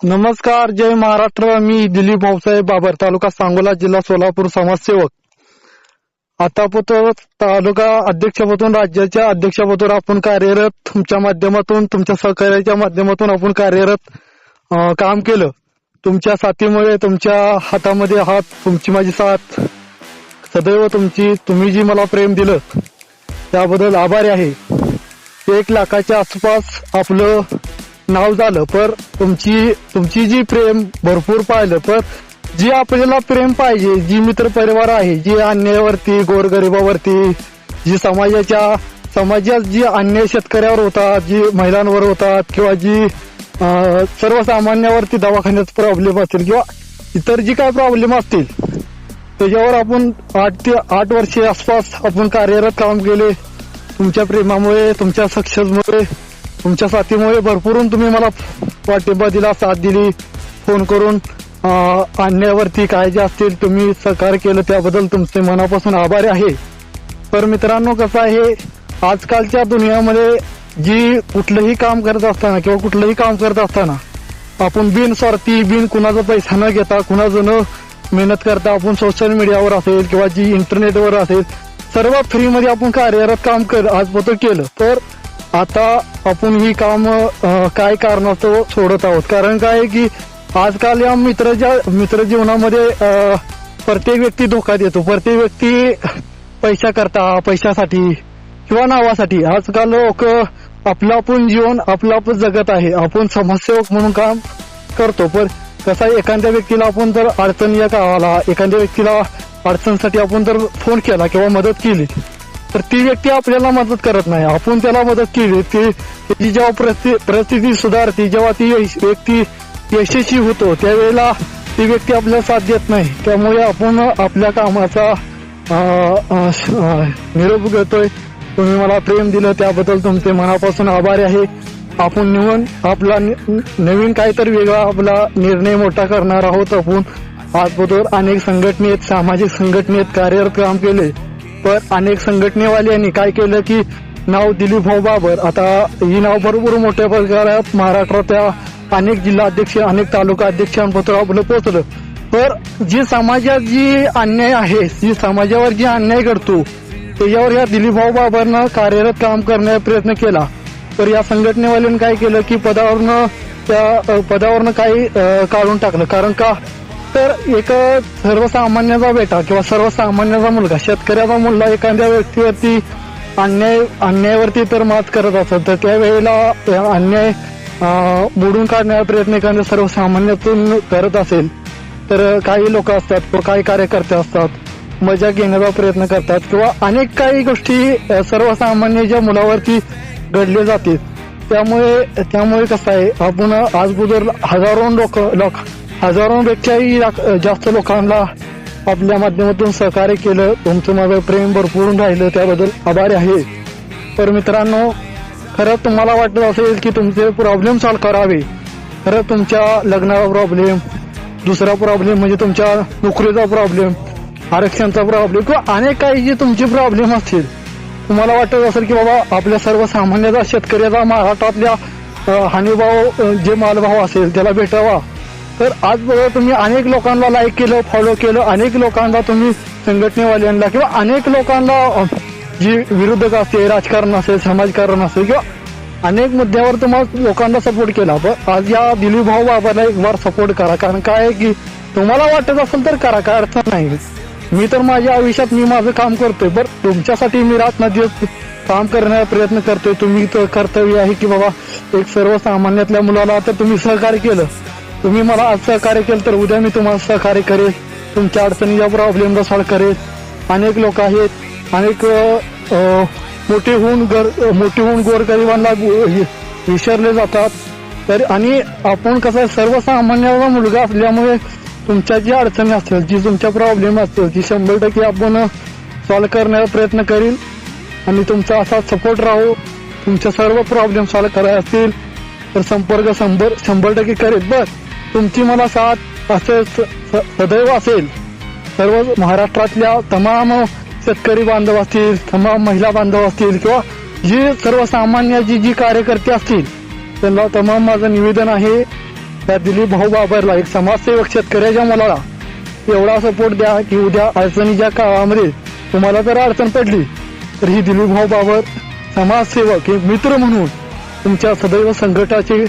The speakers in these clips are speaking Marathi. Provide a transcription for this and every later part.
नमस्कार जय महाराष्ट्र. मी दिलीप भाऊसाहेब बाबर तालुका सांगोला जिल्हा सोलापूर समाजसेवक. आतापर्यंत तालुका अध्यक्षपदून राज्याच्या अध्यक्षपदावर आपण कार्यरत तुमच्या माध्यमातून तुमच्या सहकार्याच्या माध्यमातून आपण कार्यरत काम केलं. तुमच्या साथीमुळे तुमच्या हातामध्ये हात तुमची माझी साथ सदैव तुमची तुम्ही जी मला प्रेम दिलं त्याबद्दल आभारी आहे. एक लाखाच्या आसपास आपलं नाव झालं पर तुमची तुमची जी प्रेम भरपूर पाहिलं पर जी आपल्याला प्रेम पाहिजे जी मित्र परिवार आहे जी अन्यायावरती गोरगरिबावरती जी समाजाच्या समाजात जी अन्याय शेतकऱ्यावर होतात जी महिलांवर होतात किंवा जी सर्वसामान्यावरती दवाखान्यात प्रॉब्लेम असतील किंवा इतर जी काय प्रॉब्लेम असतील त्याच्यावर आपण आठ ते आठ वर्षे आसपास आपण कार्यरत काम केले तुमच्या प्रेमामुळे तुमच्या सक्सेसमुळे तुमच्या साथीमुळे भरपूरून तुम्ही मला पाठिंबा दिला साथ दिली. फोन करून आणण्यावरती काय जे असतील तुम्ही सहकार्य केलं त्याबद्दल तुमचे मनापासून आभारी आहे. तर मित्रांनो कसं आहे आजकालच्या दुनियामध्ये जी कुठलंही काम करत असताना किंवा कुठलंही काम करत असताना आपण बिन स्वार्थी बिन कुणाचा पैसा न घेता कुणाचं न मेहनत करता आपण सोशल मीडियावर असेल किंवा जी इंटरनेटवर असेल सर्व फ्रीमध्ये आपण कार्यरत काम कर आजपर्यंत केलं. तर आता आपण ही काम काय कारणास्तव सोडत आहोत? कारण काय आहे की आजकाल या मित्राच्या मित्र जीवनामध्ये प्रत्येक व्यक्ती धोका देतो प्रत्येक व्यक्ती पैसा करता पैशासाठी किंवा नावासाठी. आजकाल लोक आपलं आपण जीवन आपलं आपण जगत आहे. आपण समाजसेवक म्हणून काम करतो. पण कसा एखाद्या व्यक्तीला आपण जर अडचण या गावाला एखाद्या व्यक्तीला अडचणसाठी आपण जर फोन केला किंवा मदत केली तर ती व्यक्ती आपल्याला मदत करत नाही. आपण त्याला मदत केली ती त्याची जेव्हा परिस्थिती परिस्थिती सुधारते जेव्हा ती यश- व्यक्ती यशस्वी होतो त्यावेळेला ती व्यक्ती आपल्याला साथ देत नाही. त्यामुळे आपण आपल्या कामाचा निरोप घेतोय. तुम्ही मला प्रेम दिलं त्याबद्दल तुमचे मनापासून आभारी आहे. आपण निवून आपला नवीन काहीतरी वेगळा आपला निर्णय मोठा करणार आहोत. आपण आजबरोबर अनेक संघटनेत सामाजिक संघटनेत कार्यरत काम केले. पण अनेक संघटनेवाल्यांनी काय केलं की नाव दिलीप भाऊ बाबर आता ही नाव बरोबर मोठ्या प्रकारात महाराष्ट्रातल्या अनेक जिल्हा अध्यक्ष अनेक तालुका अध्यक्षांपत्र आपलं पोहोचलं. तर जी समाजात जी अन्याय आहे जी समाजावर जी अन्याय घडतो त्याच्यावर या दिलीप भाऊ बाबरनं कार्यरत काम करण्याचा प्रयत्न केला. तर या संघटनेवाल्यांनी काय केलं की पदावरनं त्या पदावरनं काही काढून टाकलं. कारण का? तर एक सर्वसामान्याचा बेटा किंवा सर्वसामान्याचा मुलगा शेतकऱ्याचा मुलगा एखाद्या व्यक्तीवरती अन्याय अन्यायावरती तर मात करत असत तर त्यावेळेला अन्याय बुडून काढण्याचा प्रयत्न एखाद्या सर्वसामान्यातून करत असेल तर काही लोक असतात किंवा काही कार्यकर्ते असतात मजा घेण्याचा प्रयत्न करतात किंवा अनेक काही गोष्टी सर्वसामान्य ज्या मुलावरती घडले जातील त्यामुळे त्यामुळे कसं आहे आपण आज बुधर हजारो लोक लोक हजारोपेक्षाही लाख- जास्त लोकांना आपल्या माध्यमातून सहकार्य केलं. तुमचं माझं प्रेम भरपूर राहिलं. त्याबद्दल आभारी आहे. तर मित्रांनो खरं तुम्हाला वाटत असेल की तुमचे प्रॉब्लेम सॉल्व्ह करावे. खरं तुमच्या लग्नाचा प्रॉब्लेम दुसरा प्रॉब्लेम म्हणजे तुमच्या नोकरीचा प्रॉब्लेम आरक्षणचा प्रॉब्लेम किंवा अनेक काही जे तुमचे प्रॉब्लेम असतील. तुम्हाला वाटत असेल की बाबा आपल्या सर्वसामान्याचा शेतकऱ्याचा महाराष्ट्रातल्या हानीभाव जे मालभाव असेल त्याला भेटावा. तर आज बघा तुम्ही अनेक लोकांना लाईक केलं फॉलो केलं अनेक लोकांना तुम्ही संघटनेवाल्यांना किंवा अनेक लोकांना जी विरोधक असते राजकारण असेल समाजकारण असेल किंवा अनेक मुद्द्यावर तुम्हाला लोकांना सपोर्ट केला. पण आज या दिलीप भाऊ बाबाला एक बार सपोर्ट करा. कारण काय आहे की तुम्हाला वाटत असेल तर करा काय अडचण नाही. मी तर माझ्या आयुष्यात मी माझं काम करतोय. पण तुमच्यासाठी मी रात दिवस काम करण्याचा प्रयत्न करतोय. तुम्ही तर कर्तव्य आहे की बाबा एक सर्वसामान्यातल्या मुलाला तर तुम्ही सहकार्य केलं. तुम्ही मला आज सहकार्य केलं तर उद्या मी तुम्हाला सहकार्य करेल. तुमच्या अडचणीच्या प्रॉब्लेमला सॉल्व्ह करेल. अनेक लोक आहेत. अनेक मोठे होऊन गर मोठे होऊन गोरगरिबांना हे- विसरले जातात. तर आणि आपण कसं सर्वसामान्य मुलगा असल्यामुळे तुमच्या जी अडचणी असतील जी तुमच्या प्रॉब्लेम असतील ती शंभर टक्के आपण सॉल्व्ह करण्याचा प्रयत्न करील. आणि तुमचा असा सपोर्ट राहू. तुमच्या सर्व प्रॉब्लेम सॉल्व्ह करायला असतील. तर संपर्क शंभर शंभर टक्के करेल. बरं. तुमची मला साथ असं स- स- सदैव असेल. सर्व महाराष्ट्रातल्या तमाम शेतकरी बांधव असतील तमाम महिला बांधव असतील किंवा जी सर्वसामान्य जी जी कार्यकर्ते असतील त्यांना तमाम माझं निवेदन आहे. त्या दिलीप भाऊ बाबरला एक समाजसेवक शेतकऱ्याच्या मुलाला एवढा सपोर्ट द्या की उद्या अडचणीच्या काळामध्ये तुम्हाला जर अडचण पडली तर ही दिलीप भाऊ बाबर समाजसेवक एक मित्र म्हणून तुमच्या सदैव संकटाचे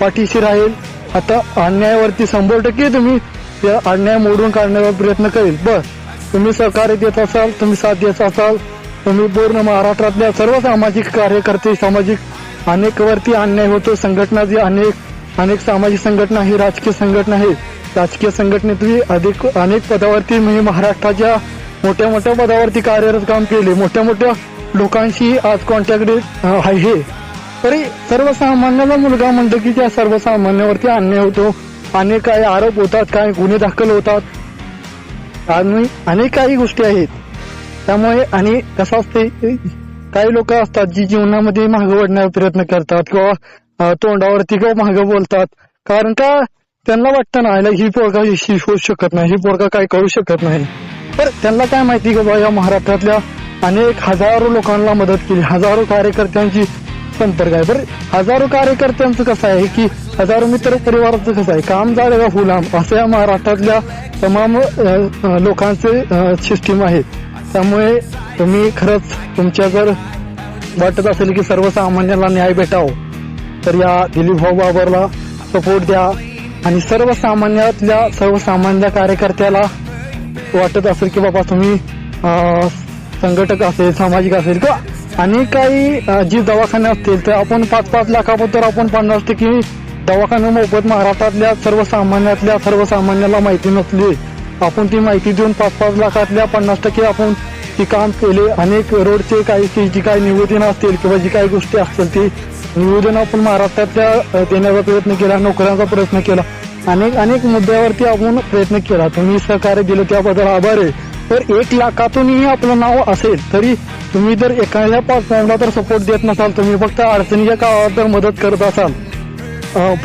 पाठीशी राहील. आता अन्यायावरती शंभर टक्के तुम्ही या अन्याय मोडून काढण्याचा प्रयत्न करेल. बस तुम्ही सहकार्य देत असाल तुम्ही साथ देत असाल तुम्ही पूर्ण महाराष्ट्रातल्या सर्व सामाजिक कार्यकर्ते सामाजिक अनेक वरती अन्याय होतो. संघटना जी अनेक अनेक सामाजिक संघटना ही राजकीय संघटना आहे राजकीय संघटनेतली अधिक अनेक पदावरती मी महाराष्ट्राच्या मोठ्या मोठ्या पदावरती कार्यरत काम केले. मोठ्या मोठ्या लोकांशी आज कॉन्टॅक्ट आहे. तरी सर्वसामान्याचा मुलगा म्हणतो की त्या सर्वसामान्यावरती अन्याय होतो. अनेक काही आरोप होतात काही गुन्हे दाखल होतात. आणि अनेक काही गोष्टी आहेत. त्यामुळे आणि कसं असते काही लोक असतात जी जीवनामध्ये मागं वडण्याचा प्रयत्न करतात किंवा तोंडावरती किंवा मागं बोलतात. कारण का त्यांना वाटतं ना याला ही पोरगा होऊ शकत नाही ही पोरगा काय करू शकत नाही. तर त्यांना काय माहिती का बाबा या महाराष्ट्रातल्या अनेक हजारो लोकांना मदत केली. हजारो कार्यकर्त्यांची संपर्क आहे बरं हजारो कार्यकर्त्यांचं कसं आहे की हजारो मित्र परिवाराचं कसं आहे काम झालं फुलाम असं या महाराष्ट्रातल्या तमाम लोकांचे सिस्टीम आहे. त्यामुळे तुम्ही खरंच तुमच्या जर वाटत असेल की सर्वसामान्याला न्याय भेटावं तर या दिलीप भाऊ बाबरला सपोर्ट द्या. आणि सर्वसामान्यातल्या सर्वसामान्य कार्यकर्त्याला वाटत असेल की बाबा तुम्ही संघटक असेल सामाजिक असेल किंवा आणि काही जी दवाखाने असतील तर आपण पाच पाच लाखाबद्दल आपण पन्नास टक्के दवाखाने मोफत महाराष्ट्रातल्या सर्वसामान्यातल्या सर्वसामान्याला माहिती नसली आपण ती माहिती देऊन पाच पाच लाखातल्या पन्नास टक्के आपण ती काम केले. अनेक रोडचे काही जी काही निवेदन असतील किंवा जी काही गोष्टी असतील ती निवेदन आपण महाराष्ट्रातल्या देण्याचा प्रयत्न केला नोकऱ्यांचा प्रयत्न केला. अनेक अनेक मुद्द्यावरती आपण प्रयत्न केला. तुम्ही सहकार्य दिलं त्याबद्दल आभार आहे. तर एक लाखातूनही आपलं नाव असेल तरी तुम्ही जर एखाद्या पाचला तर सपोर्ट देत नसाल तुम्ही फक्त अडचणीच्या काळात जर मदत करत असाल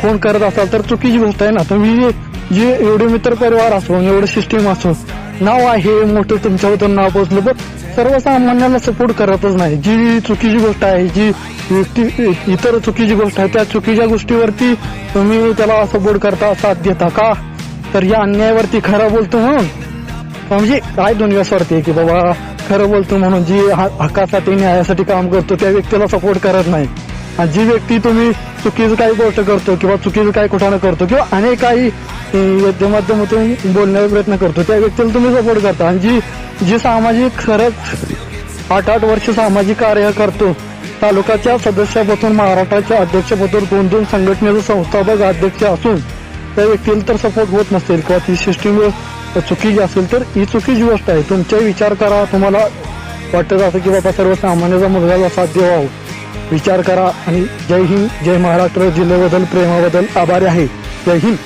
फोन करत असाल तर चुकीची गोष्ट आहे ना. तुम्ही जे एवढे मित्र परिवार असो एवढं सिस्टीम असो नाव आहे मोठं तुमच्याबद्दल नाव पोचलं पण सर्वसामान्याला सपोर्ट करतच नाही. जी चुकीची गोष्ट आहे जी व्यक्ती इतर चुकीची गोष्ट आहे त्या चुकीच्या गोष्टीवरती तुम्ही त्याला सपोर्ट करता साथ देता का? तर या अन्यायावरती खरं बोलतो म्हणून म्हणजे काय दुनिया आहे की बाबा खरं बोलतो म्हणून जी ह- हक्कासाठी न्यायासाठी काम करतो त्या व्यक्तीला सपोर्ट करत नाही. आणि जी व्यक्ती तुम्ही चुकीचं काही गोष्ट करतो किंवा चुकीचं काही कुठानं करतो किंवा अनेक काही माध्यमातून बोलण्याचा प्रयत्न करतो त्या व्यक्तीला तुम्ही सपोर्ट करता. आणि जी जी सामाजिक खरंच आठ आठ वर्ष सामाजिक कार्य करतो तालुक्याच्या सदस्यापासून महाराष्ट्राच्या अध्यक्षपदावर दोन दोन संघटनेचा संस्थापक अध्यक्ष असून त्या व्यक्तीला तर सपोर्ट होत नसेल किंवा ती सिस्टीम चुकीची असेल तर ही चुकीची गोष्ट आहे. तुमचे विचार करा तुम्हाला वाटत असं की बाबा सर्वसामान्याचा मुलगाला साथ देवावं विचार करा आणि जय हिंद जय महाराष्ट्र जिल्ह्याबद्दल प्रेमाबद्दल आभारी आहे. जय हिंद.